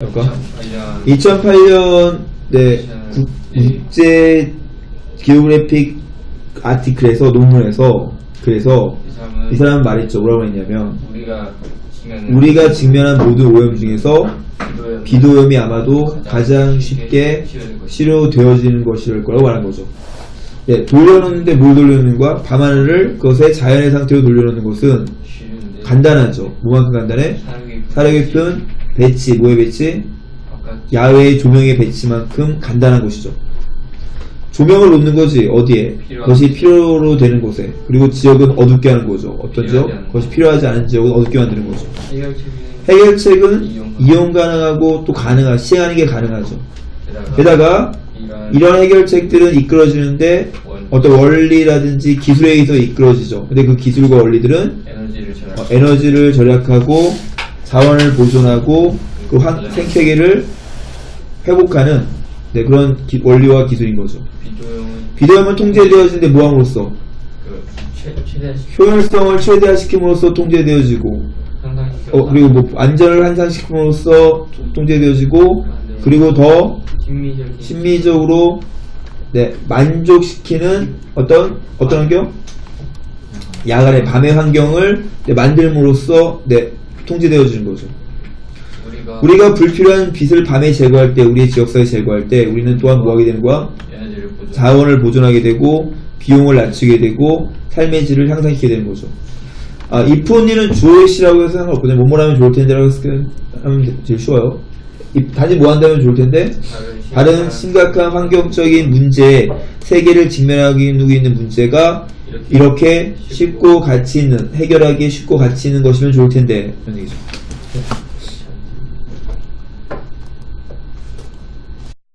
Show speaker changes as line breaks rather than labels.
그러니까
2008년
2008년 네, 국, 국제 기오그래픽 아티클에서 논문에서 그래서 이 사람은 말했죠. 뭐라고 했냐면
우리가 직면한
모든 오염 중에서 비도염이 아마도 가장 쉽게 치료되어지는 것일 거라고 말한 거죠. 네, 돌려놓는데 뭘 돌려놓는가? 밤하늘을 그것의 자연의 상태로 돌려놓는 것은 간단하죠. 뭐만큼 간단해? 깊은 배치, 뭐의 배치? 야외의 조명의 배치만큼 간단한 것이죠. 조명을 놓는 거지 어디에? 그것이 필요로 되는 곳에 그리고 지역은 어둡게 하는 거죠. 어떤 지역? 그것이 필요하지 않은 지역은 어둡게 만드는 거죠.
해결책은 이용
가능하고 또 가능한 시행하는 게 가능하죠.
게다가
이런 해결책들은 이끌어지는데
원-
어떤 원리라든지 기술에 의해서 이끌어지죠. 근데 그 기술과 원리들은
에너지를 절약
어, 에너지를 절약하고 자원을 보존하고 그 환- 생태계를 회복하는 네, 그런 기- 원리와 기술인 거죠. 비대오염은 통제되어지는데
그 최, 최대한
효율성을 최대화시킴으로써 통제되어지고 어, 그리고 뭐 안전을 향상시킴으로써 통제되어지고 그리고 더 심리적으로 네, 만족시키는 어떤 어떤 환경? 야간의 밤의 환경을 네, 만들므로써 네, 통제되어지는 거죠.
우리가
우리가 불필요한 빛을 밤에 제거할 때, 우리의 지역사에 제거할 때, 우리는 또한 뭐하게 되는 거야?
보존
자원을 보존하게 되고, 비용을 낮추게 되고, 삶의 질을 향상시키게 되는 거죠. 아, if only는 주어의 시라고 해서 상관없거든요. 뭐뭐 하면 좋을 텐데라고 하면 제일 쉬워요. 단지 뭐 한다면 좋을 텐데, 다른 심각한 환경적인 문제에 세계를 직면하기 있는 문제가 이렇게 쉽고 가치 있는, 해결하기에 쉽고 가치 있는 것이면 좋을 텐데. 이런 얘기죠.